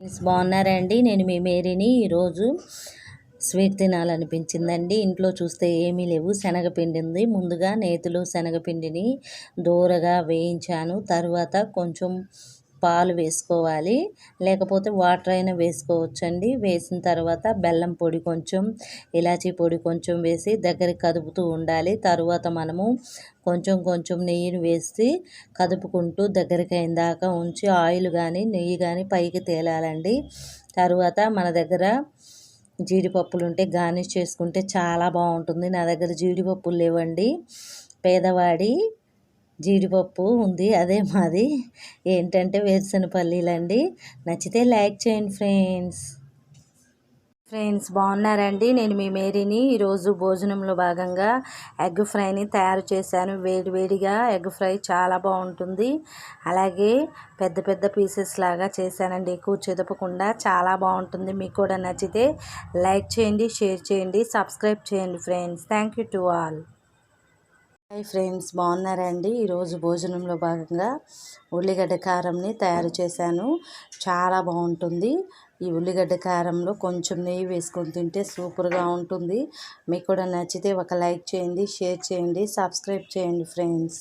Friends బాగున్నారండి. నేను మీ మేరీని ఈరోజు స్వీట్ తినాలనిపించిందండి. ఇంట్లో చూస్తే ఏమీ లేవు. శనగపిండి ఉంది. ముందుగా నేతిలో శనగపిండిని దూరగా వేయించాను. తర్వాత కొంచెం పాలు వేసుకోవాలి. లేకపోతే వాటర్ అయినా వేసుకోవచ్చండి. వేసిన తర్వాత బెల్లం పొడి కొంచెం ఇలాచీ పొడి కొంచెం వేసి దగ్గరికి కదుపుతూ ఉండాలి. తర్వాత మనము కొంచెం కొంచెం నెయ్యిని వేసి కదుపుకుంటూ దగ్గరికి అయిన దాకా ఉంచి ఆయిల్ కానీ నెయ్యి కానీ పైకి తేలాలండి. తర్వాత మన దగ్గర జీడిపప్పులు ఉంటే గార్నిష్ చేసుకుంటే చాలా బాగుంటుంది. నా దగ్గర జీడిపప్పులు లేవండి. పేదవాడి జీడిపప్పు ఉంది అదే మాది. ఏంటంటే వేరుశనపల్లీలండి. నచ్చితే లైక్ చేయండి ఫ్రెండ్స్. ఫ్రెండ్స్ బాగున్నారండి? నేను మీ మేరీని ఈరోజు భోజనంలో భాగంగా ఎగ్ ఫ్రైని తయారు చేశాను. వేడి వేడిగా ఎగ్ ఫ్రై చాలా బాగుంటుంది. అలాగే పెద్ద పెద్ద పీసెస్ లాగా చేశానండి. ఎక్కువ చెదపకుండా చాలా బాగుంటుంది. మీకు కూడా నచ్చితే లైక్ చేయండి షేర్ చేయండి సబ్స్క్రైబ్ చేయండి friends. Thank you to all. Hi friends బాగున్నారండి? ఈరోజు భోజనంలో భాగంగా ఉల్లిగడ్డ కారంని తయారు చేశాను. చాలా బాగుంటుంది. ఈ ఉల్లిగడ్డ కారంలో కొంచెం నెయ్యి వేసుకొని తింటే సూపర్గా ఉంటుంది. మీకు కూడా నచ్చితే ఒక లైక్ చేయండి షేర్ చేయండి సబ్స్క్రైబ్ చేయండి ఫ్రెండ్స్.